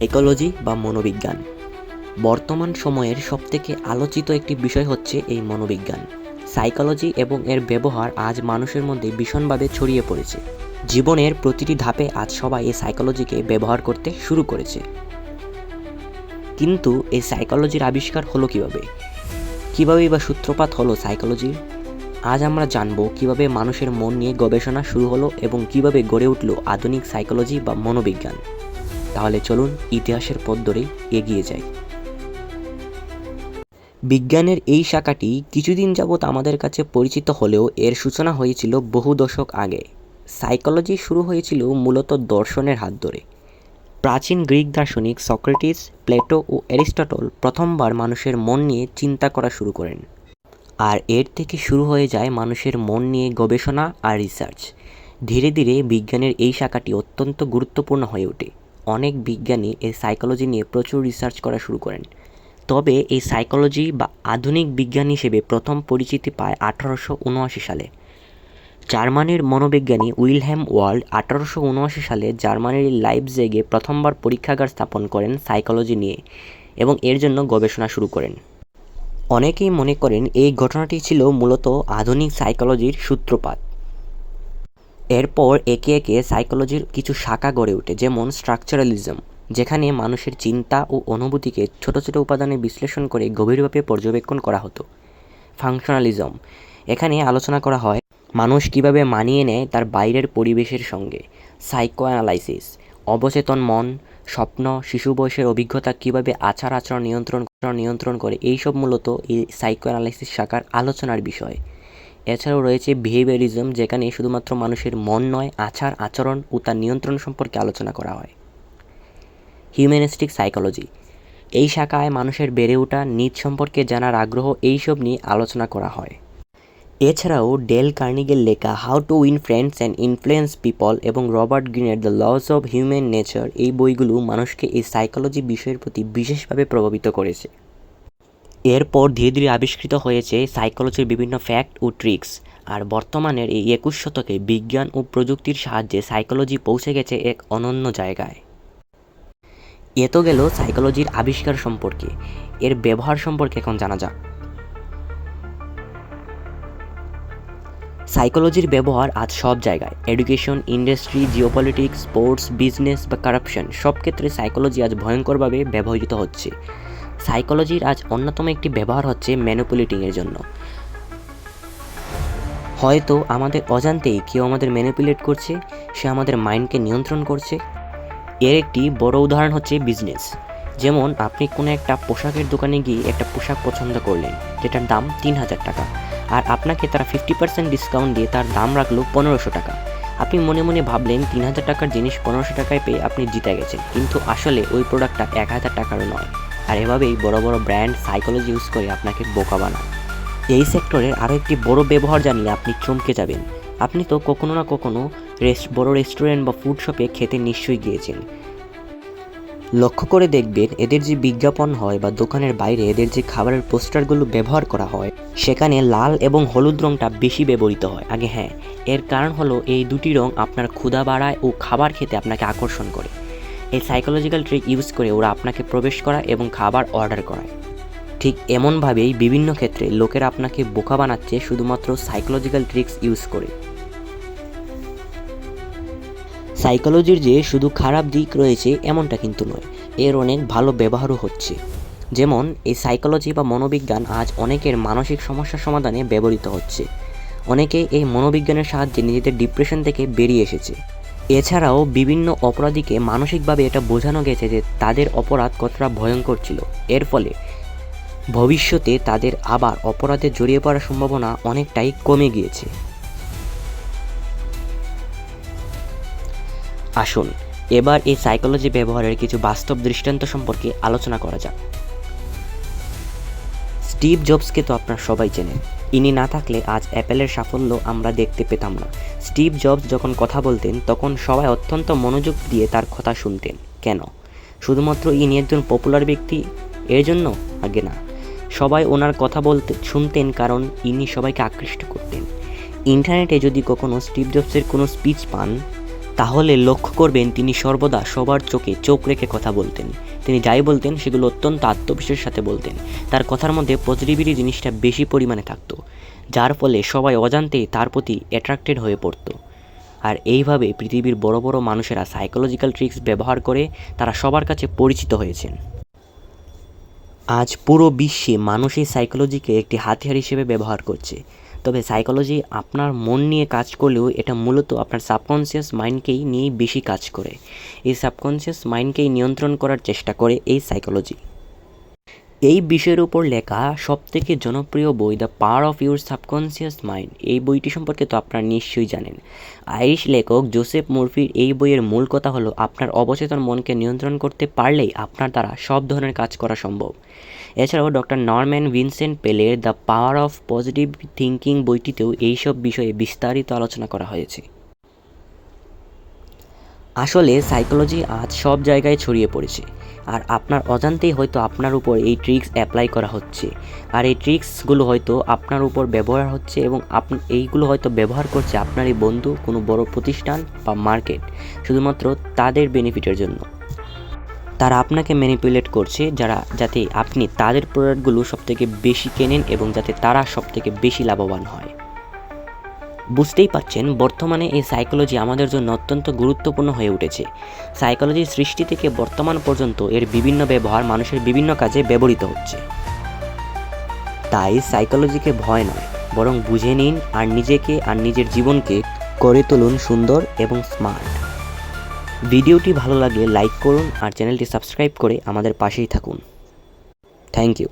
Psychology বা মনোবিজ্ঞান। বর্তমান সময়ের সবথেকে আলোচিত একটি বিষয় হচ্ছে এই মনোবিজ্ঞান। সাইকোলজি এবং এর ব্যবহার আজ মানুষের মধ্যে ভীষণভাবে ছড়িয়ে পড়েছে। জীবনের প্রতিটি ধাপে আজ সবাই এই সাইকোলজিকে ব্যবহার করতে শুরু করেছে। কিন্তু এই সাইকোলজির আবিষ্কার হলো কীভাবে? কীভাবেই বা সূত্রপাত হলো সাইকোলজির আজ আমরা জানব কীভাবে মানুষের মন নিয়ে গবেষণা শুরু হলো এবং কীভাবে গড়ে উঠল আধুনিক সাইকোলজি বা মনোবিজ্ঞান। তাহলে চলুন ইতিহাসের পথ ধরেই এগিয়ে যাই। বিজ্ঞানের এই শাখাটি কিছুদিন যাবৎ আমাদের কাছে পরিচিত হলেও এর সূচনা হয়েছিল বহু দশক আগে। সাইকোলজি শুরু হয়েছিল মূলত দর্শনের হাত ধরে। প্রাচীন গ্রিক দার্শনিক সক্রেটিস, প্লেটো ও অ্যারিস্টটল প্রথমবার মানুষের মন নিয়ে চিন্তা করা শুরু করেন। আর এর থেকে শুরু হয়ে যায় মানুষের মন নিয়ে গবেষণা আর রিসার্চ। ধীরে ধীরে বিজ্ঞানের এই শাখাটি অত্যন্ত গুরুত্বপূর্ণ হয়ে ওঠে। অনেক বিজ্ঞানী এই সাইকোলজি নিয়ে প্রচুর রিসার্চ করা শুরু করেন। তবে এই সাইকোলজি বা আধুনিক বিজ্ঞান হিসেবে প্রথম পরিচিতি পায় আঠারোশো উনআশি সালে। জার্মানির মনোবিজ্ঞানী উইলহ্যাম ওয়ার্ল্ড আঠারোশো উনআশি সালে জার্মানির লাইপজিগে প্রথমবার পরীক্ষাগার স্থাপন করেন সাইকোলজি নিয়ে এবং এর জন্য গবেষণা শুরু করেন। অনেকেই মনে করেন এই ঘটনাটি ছিল মূলত আধুনিক সাইকোলজির সূত্রপাত। এরপর একে একে সাইকোলজির কিছু শাখা গড়ে ওঠে, যেমন স্ট্রাকচারালিজম যেখানে মানুষের চিন্তা ও অনুভূতিকে ছোট ছোট উপাদানে বিশ্লেষণ করে গভীরভাবে পর্যবেক্ষণ করা হতো। ফাংশনালিজম এখানে আলোচনা করা হয় মানুষ কীভাবে মানিয়ে নেয় তার বাইরের পরিবেশের সঙ্গে। সাইকো অ্যানালাইসিস অবচেতন মন, স্বপ্ন, শিশু বয়সের অভিজ্ঞতা কীভাবে আচার আচরণ নিয়ন্ত্রণ নিয়ন্ত্রণ করে, এইসব মূলত এই সাইকো অ্যানালাইসিস শাখার আলোচনার বিষয়। এছাড়াও রয়েছে বিহেভিয়ারিজম যেখানে শুধুমাত্র মানুষের মন নয়, আচার, আচরণ ও তার নিয়ন্ত্রণ সম্পর্কে আলোচনা করা হয়। হিউম্যানিস্টিক সাইকোলজি এই শাখায় মানুষের বেড়ে ওঠা নিজ সম্পর্কে জানার আগ্রহ এইসব নিয়ে আলোচনা করা হয়। এছাড়াও ডেল কার্নিগের লেখা how to win friends and influence people এবং রবার্ট গ্রিনের the laws of human nature এই বইগুলো মানুষকে এই সাইকোলজি বিষয়ের প্রতি বিশেষভাবে প্রভাবিত করেছে। এরপর ধীরে ধীরে আবিষ্কৃত হয়েছে সাইকোলজির বিভিন্ন ফ্যাক্ট ও ট্রিক্স। আর বর্তমানের এই একুশ শতকে বিজ্ঞান ও প্রযুক্তির সাহায্যে সাইকোলজি পৌঁছে গেছে এক অনন্য জায়গায়। এ তো গেল সাইকোলজির আবিষ্কার সম্পর্কে। এর ব্যবহার সম্পর্কে এখন জানা যাক। সাইকোলজির ব্যবহার আজ সব জায়গায়। Education, industry, geopolitics, sports, business বা কারাপশন সব ক্ষেত্রে সাইকোলজি আজ ভয়ঙ্করভাবে ব্যবহৃত হচ্ছে। সাইকোলজির আজ অন্যতম একটি ব্যবহার হচ্ছে ম্যানুপুলেটিংয়ের জন্য। হয়তো আমাদের অজান্তেই কেউ আমাদের ম্যানিপুলেট করছে, সে আমাদের মাইন্ডকে নিয়ন্ত্রণ করছে। এর একটি বড় উদাহরণ হচ্ছে বিজনেস। যেমন আপনি কোনো একটা পোশাকের দোকানে গিয়ে একটা পোশাক পছন্দ করলেন, যেটার দাম তিন হাজার টাকা, আর আপনাকে তারা ফিফটি পার্সেন্ট ডিসকাউন্ট দিয়ে তার দাম রাখল পনেরোশো টাকা। আপনি মনে মনে ভাবলেন তিন হাজার টাকার জিনিস পনেরোশো টাকায় পেয়ে আপনি জিতে গেছেন, কিন্তু আসলে ওই প্রোডাক্টটা এক হাজার টাকারও নয়। আর এভাবেই বড় বড় ব্র্যান্ড সাইকোলজি ইউজ করে আপনাকে বোকা বানায়। এই সেক্টরের আরও একটি বড় ব্যবহার জানলে আপনি চমকে যাবেন। আপনি তো কখনো না কখনো রেস্ট বড় রেস্টুরেন্ট বা ফুড শপে খেতে নিশ্চয়ই গিয়েছেন। লক্ষ্য করে দেখবেন এদের যে বিজ্ঞাপন হয় বা দোকানের বাইরে এদের যে খাবারের পোস্টারগুলো ব্যবহার করা হয়, সেখানে লাল এবং হলুদ রঙটা বেশি ব্যবহৃত হয়। আগে হ্যাঁ এর কারণ হলো এই দুটি রং আপনার ক্ষুধা বাড়ায় ও খাবার খেতে আপনাকে আকর্ষণ করে। এই সাইকোলজিক্যাল ট্রিক ইউজ করে ওরা আপনাকে প্রবেশ করা এবং খাবার অর্ডার করায়। ঠিক এমনভাবেই বিভিন্ন ক্ষেত্রে লোকেরা আপনাকে বোকা বানাচ্ছে শুধুমাত্র সাইকোলজিক্যাল ট্রিক্স ইউজ করে। সাইকোলজির যে শুধু খারাপ দিক রয়েছে এমনটা কিন্তু নয়, এর অনেক ভালো ব্যবহারও হচ্ছে। যেমন এই সাইকোলজি বা মনোবিজ্ঞান আজ অনেকের মানসিক সমস্যা সমাধানে ব্যবহৃত হচ্ছে। অনেকে এই মনোবিজ্ঞানের সাহায্যে নিজেদের ডিপ্রেশন থেকে বেরিয়ে এসেছে। এছাড়াও বিভিন্ন অপরাধীকে মানসিকভাবে এটা বোঝানো গেছে যে তাদের অপরাধ কতটা ভয়ঙ্কর ছিল। এর ফলে ভবিষ্যতে তাদের আবার অপরাধে জড়িয়ে পড়ার সম্ভাবনা অনেকটাই কমে গিয়েছে। আসুন, এবার এই সাইকোলজি ব্যবহারের কিছু বাস্তব দৃষ্টান্ত সম্পর্কে আলোচনা করা যাক। স্টিভ জবসকে তো আপনারা সবাই চেনেন। ইনি না থাকলে আজ অ্যাপেলের সাফল্য আমরা দেখতে পেতাম না। স্টিভ জবস যখন কথা বলতেন, তখন সবাই অত্যন্ত মনোযোগ দিয়ে তার কথা শুনতেন। কেন? শুধুমাত্র ইনি একজন পপুলার ব্যক্তি? এর জন্য? আগে না। সবাই ওনার কথা বলতে, শুনতেন কারণ ইনি সবাইকে আকৃষ্ট করতেন। ইন্টারনেটে যদি কখনো স্টিভ জবসের কোনো স্পিচ পান, তাহলে লক্ষ্য করবেন তিনি সর্বদা সবার চোখে চোখ রেখে কথা বলতেন। তিনি যাই বলতেন, সেগুলো অত্যন্ত আত্মবিশ্বাসের সাথে বলতেন। তার কথার মধ্যে পজিটিভিটি জিনিসটা বেশি পরিমাণে থাকতো, যার ফলে সবাই অজান্তেই তার প্রতি অ্যাট্রাক্টেড হয়ে পড়তো। আর এইভাবে পৃথিবীর বড় বড় মানুষেরা সাইকোলজিক্যাল ট্রিক্স ব্যবহার করে তারা সবার কাছে পরিচিত হয়েছেন। আজ পুরো বিশ্বে মানুষ এই সাইকোলজিকে একটি হাতিয়ার হিসেবে ব্যবহার করছে। তবে সাইকোলজি আপনার মন নিয়ে কাজ করলেও এটা মূলত আপনার সাবকনসিয়াস মাইন্ডকেই নিয়েই বেশি কাজ করে। এই সাবকনসিয়াস মাইন্ডকেই নিয়ন্ত্রণ করার চেষ্টা করে এই সাইকোলজি এই বিষয়ের উপর লেখা সবথেকে জনপ্রিয় বই the power of your subconscious mind এই বইটি সম্পর্কে তো আপনারা নিশ্চয়ই জানেন। আইরিশ লেখক জোসেফ মুরফির এই বইয়ের মূল কথা হলো, আপনার অবচেতন মনকে নিয়ন্ত্রণ করতে পারলেই আপনার দ্বারা সব ধরনের কাজ করা সম্ভব। এছাড়াও ডক্টর নরম্যান ভিনসেন্ট পেলের the power of positive thinking বইটিতেও এইসব বিষয়ে বিস্তারিত আলোচনা করা হয়েছে। আসলে সাইকোলজি আজ সব জায়গায় ছড়িয়ে পড়েছে। আর আপনার অজান্তেই হয়তো আপনার উপর এই ট্রিক্স অ্যাপ্লাই করা হচ্ছে। আর এই ট্রিক্সগুলো হয়তো আপনার উপর ব্যবহার হচ্ছে এবং আপ, এইগুলো হয়তো ব্যবহার করছে আপনার এই বন্ধু, কোনো বড় প্রতিষ্ঠান বা মার্কেট শুধুমাত্র তাদের বেনিফিটের জন্য। তারা আপনাকে ম্যানিপুলেট করছে যারা, যাতে আপনি তাদের প্রোডাক্টগুলো সবথেকে বেশি কেনেন এবং যাতে তারা সবথেকে বেশি লাভবান হয়। বুঝতেই পাচ্ছেন, বর্তমানে এই সাইকোলজি আমাদের জন্য অত্যন্ত গুরুত্বপূর্ণ হয়ে উঠেছে। সাইকোলজির সৃষ্টি থেকে বর্তমান পর্যন্ত এর বিভিন্ন ব্যবহার মানুষের বিভিন্ন কাজে ব্যবহৃত হচ্ছে। তাই সাইকোলজিকে ভয় নয়, বরং বুঝে নিন আর নিজেকে আর নিজের জীবনকে করে তুলুন সুন্দর এবং স্মার্ট ভিডিওটি ভালো লাগলে লাইক করুন আর চ্যানেলটি সাবস্ক্রাইব করে আমাদের পাশেই থাকুন। Thank you